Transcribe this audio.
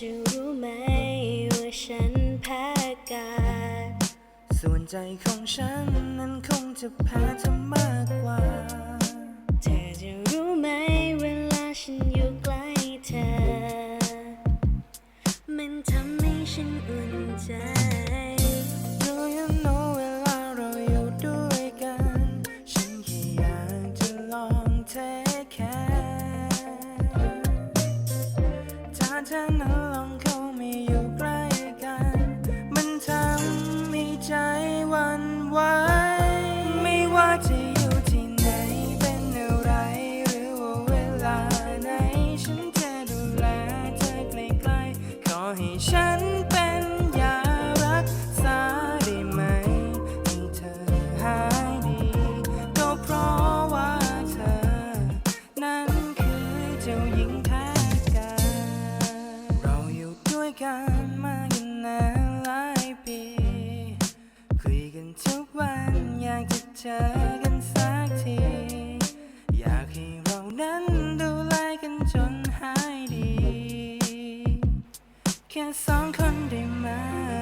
จะรู้ไหมว่าฉันแพ้กาส่วนใจของฉันนั้นคงจะแพ้ นั้นงเมาอยู่ใกล้กัน มันทำให้ใจวันไหว กันมากันนานหลายปี คุยกันทุกวันอยากจะเจอกันสักที อยากให้เรานั้นดูแลกันจนหายดี แค่สองคนได้มา